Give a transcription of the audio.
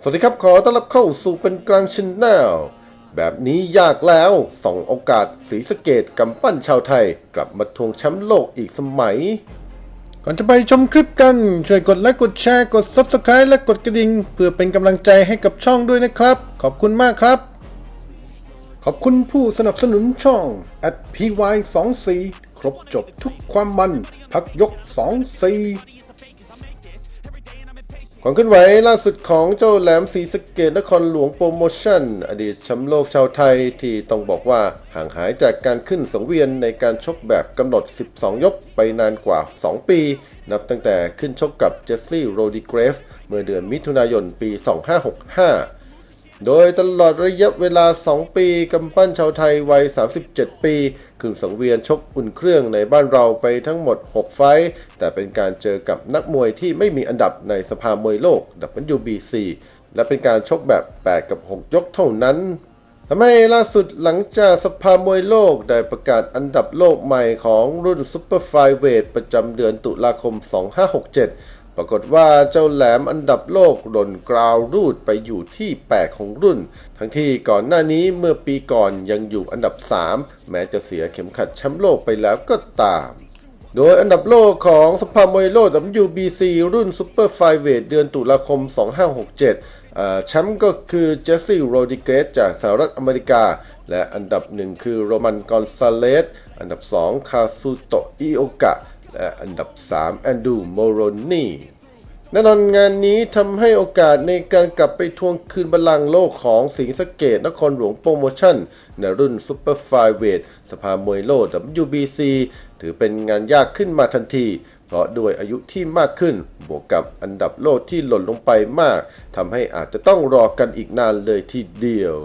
สวัสดีครับขอต้อนรับเข้าสู่เป็นกลางชินแนลแบบนี้ยากแล้วส่องโอกาสสีสเกตกำปั้นชาวไทย กลับมาทวงแชมป์โลกอีกสมัย ก่อนจะไปชมคลิปกัน ช่วยกดไลค์กดแชร์กด Subscribe และกดกระดิ่งเพื่อเป็นกำลังใจให้กับช่องด้วยนะครับ ขอบคุณมากครับ ขอบคุณผู้สนับสนุนช่อง at py 2 4ครบจบทุกความมัน พักยก 2 4 ความขึ้นไหวล่าสุดของเจ้าแหลมสีสเกตนครหลวงโปรโมชั่น อดีตแชมป์โลกชาวไทยที่ต้องบอกว่าห่างหายจากการขึ้นสังเวียนในการชกแบบกำหนด 12 ยกไปนานกว่า 2 ปี นับตั้งแต่ขึ้นชกกับเจสซี่โรดิเกรส เมื่อเดือนมิถุนายนปี 2565 โดยตลอดระยะเวลา 2 ปีกำปั้นชาวไทยวัย 37 ปีขึ้นสังเวียนชกอุ่นเครื่องในบ้านเราไปทั้งหมด 6 ไฟต์แต่เป็นการเจอกับนักมวยที่ไม่มีอันดับในสภามวยโลก WBC และเป็นการชกแบบ 8 กับ 6 ยกเท่านั้นทำให้ล่าสุดหลังจากสภามวยโลกได้ประกาศอันดับโลกใหม่ของรุ่นซุปเปอร์ไฟเวทประจำเดือนตุลาคม 2567 ปรากฏว่าเจ้าแหลมอันดับโลกหล่นกราวรูดไปอยู่ที่ 8 ของรุ่น ทั้งที่ก่อนหน้านี้เมื่อปีก่อนยังอยู่อันดับ 3 แม้จะเสียเข็มขัดแชมป์โลกไปแล้วก็ตาม โดยอันดับโลกของสภามวยโลก WBC รุ่นซูเปอร์ไฟเวทเดือนตุลาคม 2567แชมป์ก็คือเจสซี่โรดิเกสจากสหรัฐอเมริกา และอันดับหนึ่งคือโรมันกอนซาเลสอันดับ 2 คาซูโตอิโอกะ และอันดับ 3 แอนดูโมโรนีแน่นอนงานนี้ทำให้โอกาสในการกลับไปทวงคืนบัลลังก์โลกของสิงสเกตนครหลวงโปรโมชั่น ในรุ่นซูเปอร์ไฟเวทสภามวยโลก WBC ถือเป็นงานยากขึ้นมาทันที เพราะด้วยอายุที่มากขึ้น บวกกับอันดับโลกที่หล่นลงไปมากทำให้อาจจะต้องรอกันอีกนานเลยทีเดียว